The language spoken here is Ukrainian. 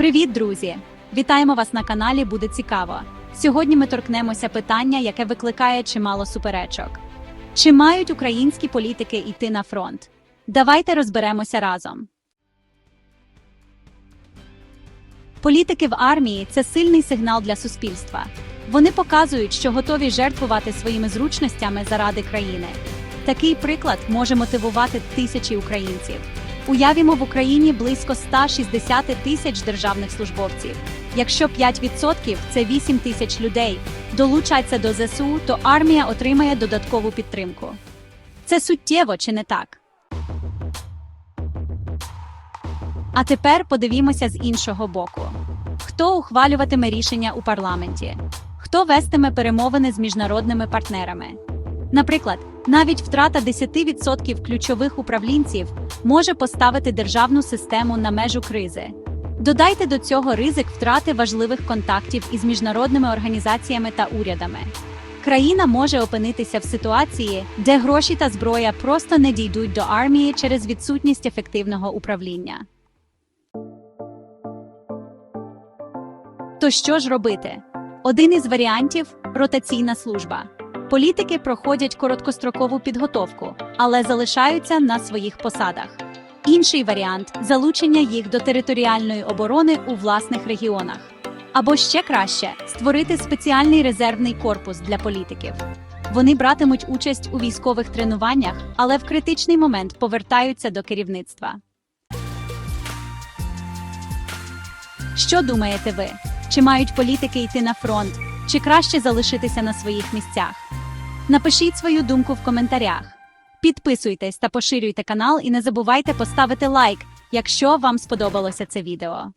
Привіт, друзі! Вітаємо вас на каналі Буде цікаво. Сьогодні ми торкнемося питання, яке викликає чимало суперечок. Чи мають українські політики йти на фронт? Давайте розберемося разом. Політики в армії це сильний сигнал для суспільства. Вони показують, що готові жертвувати своїми зручностями заради країни. Такий приклад може мотивувати тисячі українців. Уявімо, в Україні близько 160 тисяч державних службовців. Якщо 5% – це 8 тисяч людей долучаться до ЗСУ, то армія отримає додаткову підтримку. Це суттєво чи не так? А тепер подивімося з іншого боку: хто ухвалюватиме рішення у парламенті, хто вестиме перемовини з міжнародними партнерами. Наприклад, навіть втрата 10% ключових управлінців може поставити державну систему на межу кризи. Додайте до цього ризик втрати важливих контактів із міжнародними організаціями та урядами. Країна може опинитися в ситуації, де гроші та зброя просто не дійдуть до армії через відсутність ефективного управління. То що ж робити? Один із варіантів ротаційна служба. Політики проходять короткострокову підготовку, але залишаються на своїх посадах. Інший варіант залучення їх до територіальної оборони у власних регіонах. Або ще краще створити спеціальний резервний корпус для політиків. Вони братимуть участь у військових тренуваннях, але в критичний момент повертаються до керівництва. Що думаєте ви? Чи мають політики йти на фронт, чи краще залишитися на своїх місцях? Напишіть свою думку в коментарях. Підписуйтесь та поширюйте канал і не забувайте поставити лайк, якщо вам сподобалося це відео.